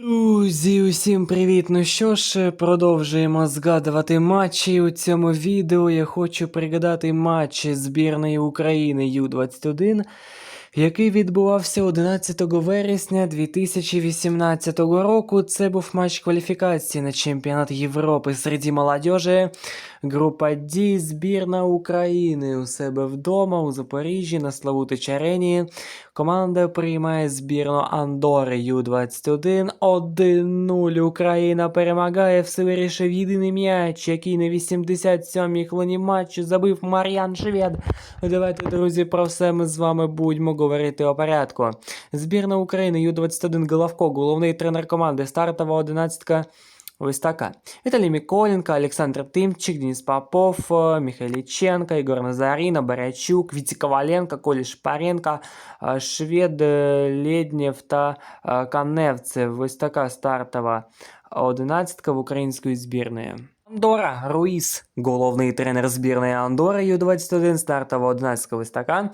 Друзі, усім привіт! Ну що ж, продовжуємо згадувати матчі. У цьому відео я хочу пригадати матчі збірної України Ю-21, який відбувався 11 вересня 2018 року. Це був матч кваліфікації на чемпіонат Європи серед молодежі. Група D, збірна України у себе вдома у Запоріжжі на Славутич Арені. Команда приймає збірну Андори Ю-21. 1-0. Україна перемагає. Все вирішив єдиний м'яч, який на 87-й хвилині матчу забив Мар'ян Швед. Давайте, друзі, про все ми з вами будемо говорити о порядку. Збірна України Ю-21 Головко, головний тренер команди, стартова одинадцятка. Ось така. Віталій Миколенко, Олександр Тимчик, Денис Попов, е, Михайліченко, Ігор Назаріна, Барячук, Віті Коваленко, Колі Шпаренко, е, Швед, е, Лєднєв та Каневцев. Ось така стартова одинадцятка в української збірної. Андора Руїс, головний тренер збірної Андори Ю-21, стартова одинадцятка ось така.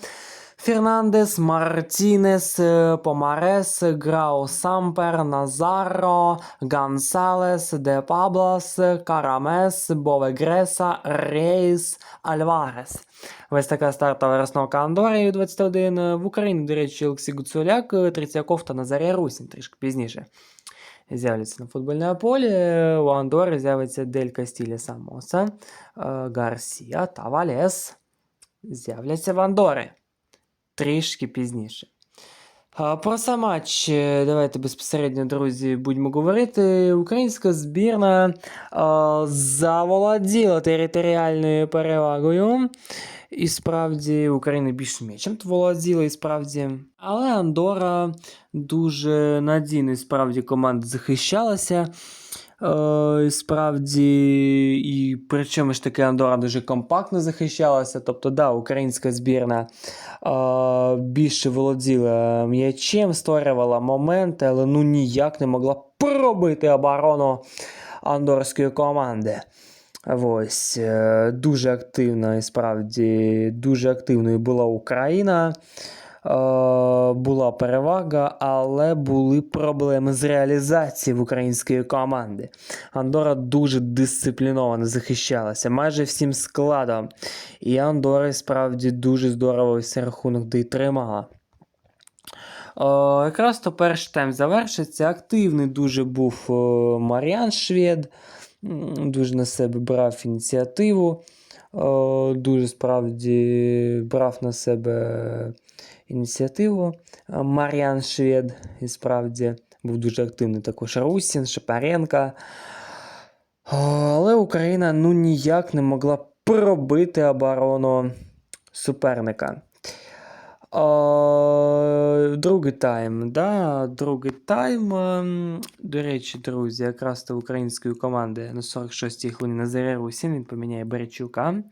Фернандес, Мартінес, е, Помарес, Грао Сампер, Назаро, Гонсалес, Де Паблас, Карамес, Бовегреса, Рейс, Альварес. Ось така стартова розновка Андори Ю-21. В Україні, до речі, Олексій Гуцуляк, Трицяков та Назарій Русін трішки пізніше. З'являться на футбольному полі. У Андори з'явиться Дель Кастілі Самоса, е, Гарсія та Валес. З'являться в Андори трішки пізніше. Про сам матч е, давайте безпосередньо, друзі, будемо говорити. Українська збірна заволоділа територіальною перевагою. І справді Україна більше м'ячем володіла, і справді. Але Андора дуже надійно і справді команда захищалася. Е, справді, і причому ж таки Андора дуже компактно захищалася. Тобто, да, українська збірна е, більше володіла м'ячем, створювала моменти, але ну ніяк не могла пробити оборону андорської команди. Ось, е, дуже активна і справді дуже активною була Україна. Е, була перевага, але були проблеми з реалізацією в української команди. Андора дуже дисципліновано захищалася, майже всім складом. І Андора справді дуже здорово ось рахунок дотримала. Е, якраз то перший тайм завершиться. Активний дуже був е, Маріан Швед, дуже на себе брав ініціативу. Е, дуже справді брав на себе ініціативу е, Мар'ян Швед. І справді був дуже активний також Русін, Шапаренко. Е, Але Україна ну ніяк не могла пробити оборону суперника. Другий тайм. Да, другий тайм. ем, До речі, друзі, якраз то української команди на 46-й хвилині Назарій Русін, він поміняє Беречука.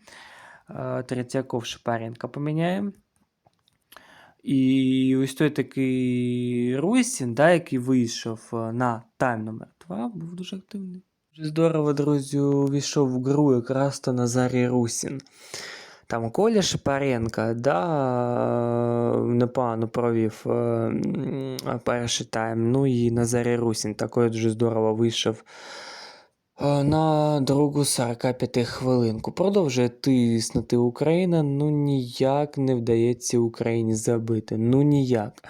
Е, Третьяков Шапаренка поміняє. І ось той такий Русін, да, який вийшов е, на тайм номер 2, був дуже активний. Дуже здорово, друзі, увійшов в гру якраз то Назарій Русін. Там Коля Шапаренко, да, е, непогано провів е, перший тайм. Ну і Назарій Русін також дуже здорово вийшов на другу 45 хвилинку. Продовжує тиснути Україна. Ну ніяк не вдається Україні забити. Ну ніяк.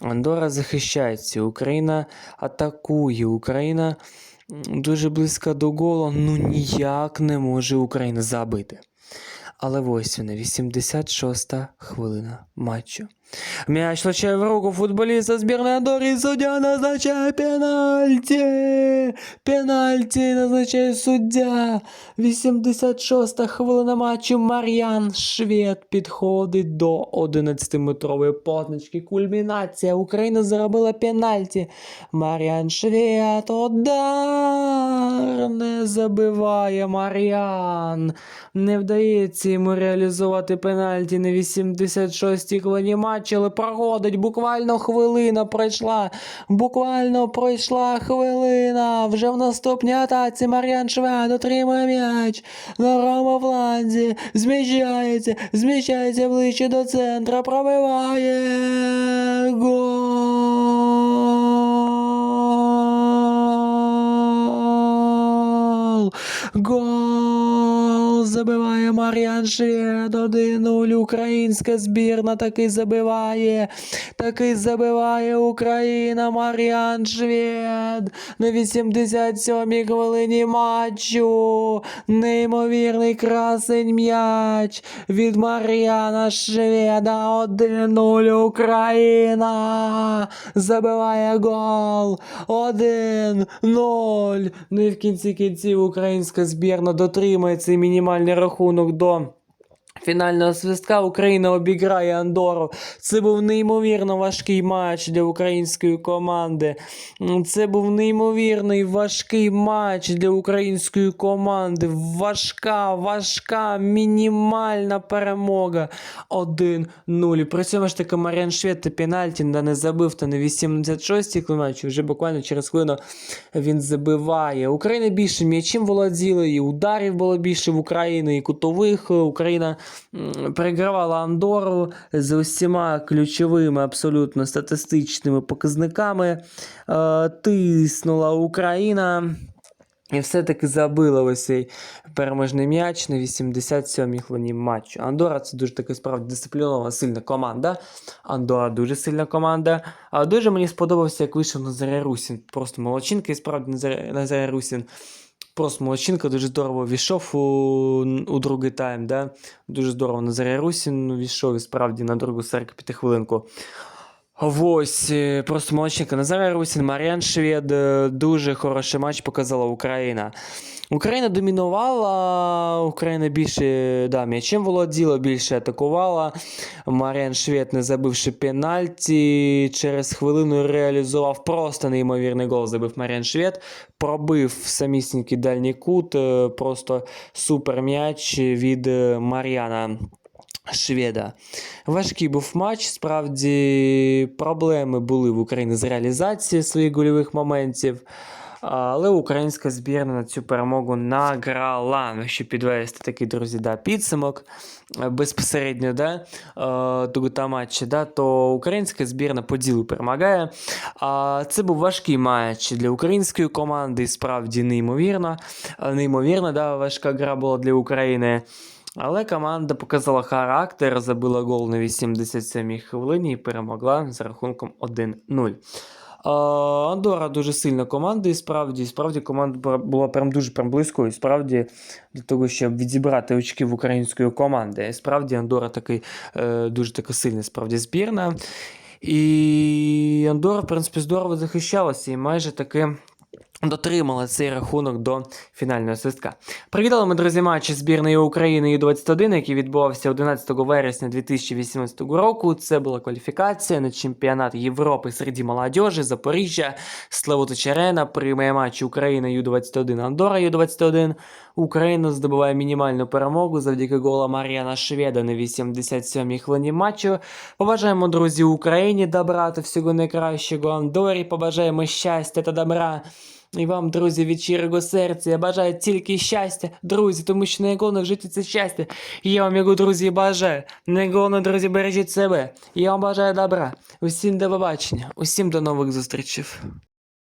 Андора захищається, Україна атакує, Україна дуже близька до голу. Ну ніяк не може Україна забити. Але ось вона, 86-та хвилина матчу. М'яч влучає в руку футболіста збірної Андори, і суддя назначає пенальті. Пенальті назначає суддя. 86-та хвилина матчу. Мар'ян Швед підходить до 11-метрової позначки. Кульмінація. Україна заробила пенальті. Мар'ян Швед. Удар. Не забиває Мар'ян. Не вдається йому реалізувати пенальті на 86-й хвилині матчу, бачили, проходить. Буквально хвилина пройшла. Буквально пройшла хвилина. Вже в наступній атаці Мар'ян Швед отримує м'яч. На Рома Вланзі зміщається, зміщається ближче до центра, пробиває гол. Гол. Забиває Мар'ян Швед. 1-0. Українська збірна таки забиває. Таки забиває Україна. Мар'ян Швед. На 87-й хвилині матчу. Неймовірний красень м'яч від Мар'яна Шведа. 1-0 Україна. Забиває гол. 1-0. Ну і в кінці кінців українська збірна дотримує цей мінімальний рахунок до. Фінального свистка Україна обіграє Андору. Це був неймовірно важкий матч для української команди. Це був неймовірний важкий матч для української команди. Важка, важка, мінімальна перемога. 1-0. При цьому ж таки Маріан Швед та пенальті да, не забив та на 86-й матчі. Вже буквально через хвилину він забиває. Україна більше м'ячем володіла, і ударів було більше в Україні, і кутових. Україна перегравала Андору з усіма ключовими абсолютно статистичними показниками. Е, тиснула Україна. І все-таки забила ось цей переможний м'яч на 87-й хвилині матчу. Андора це дуже таки справді дисциплінована, сильна команда. Андора дуже сильна команда. А дуже мені сподобався, як вийшов Назаря Русін. Просто молодчинка, і справді Назаря Русін. Просто молодчинка дуже здорово війшов у, у другий тайм. Да? Дуже здорово Назарій Русін війшов і справді на другу 45 хвилинку. Ось, е, просто молодчинка. Назар Русін, Маріан Швед. е, Дуже хороший матч показала Україна. Україна домінувала, Україна більше да, м'ячем володіла, більше атакувала. Маріан Швед, не забивши пенальті, через хвилину реалізував просто неймовірний гол. Забив Маріан Швед, пробив самісінький дальній кут, е, просто супер м'яч від Мар'яна. Шведа. Важкий був матч. Справді проблеми були в Україні з реалізацією своїх гольових моментів. Але українська збірна на цю перемогу награла. Ну, Щоб підвести такий, друзі, да, підсумок е, безпосередньо да, е, та матчі, да, то українська збірна по ділу перемагає. А це був важкий матч для української команди, справді неймовірно. Е, Неймовірно, да, важка гра була для України. Але команда показала характер, забила гол на 87-й хвилині і перемогла з рахунком 1-0. Е, Андора дуже сильна команда, і справді, і справді команда була- прям дуже прям близькою. І справді для того, щоб відібрати очки в української команди. І справді Андора такий е, дуже така сильна справді збірна. І Андора, в принципі, здорово захищалася і майже таки. Дотримала цей рахунок до фінального свистка. Привітали ми, друзі, матчі збірної України Ю-21, який відбувався 11 вересня 2018 року. Це була кваліфікація на чемпіонат Європи серед молодіжі, Запоріжжя, Славутич Арена, приймає матч Україна Ю-21, Андора Ю-21. Україна здобуває мінімальну перемогу завдяки гола Мар'яна Шведа на 87-й хвилині матчу. Побажаємо, друзі, Україні добра та всього найкращого. Андорі побажаємо щастя та добра. І вам, друзі, від щирого серця. Я бажаю тільки щастя, друзі, тому що найголовніше в житті це щастя. Я вам його, друзі, бажаю. Найголовніше, друзі, бережіть себе. Я вам бажаю добра. Усім до побачення, усім до нових зустрічей.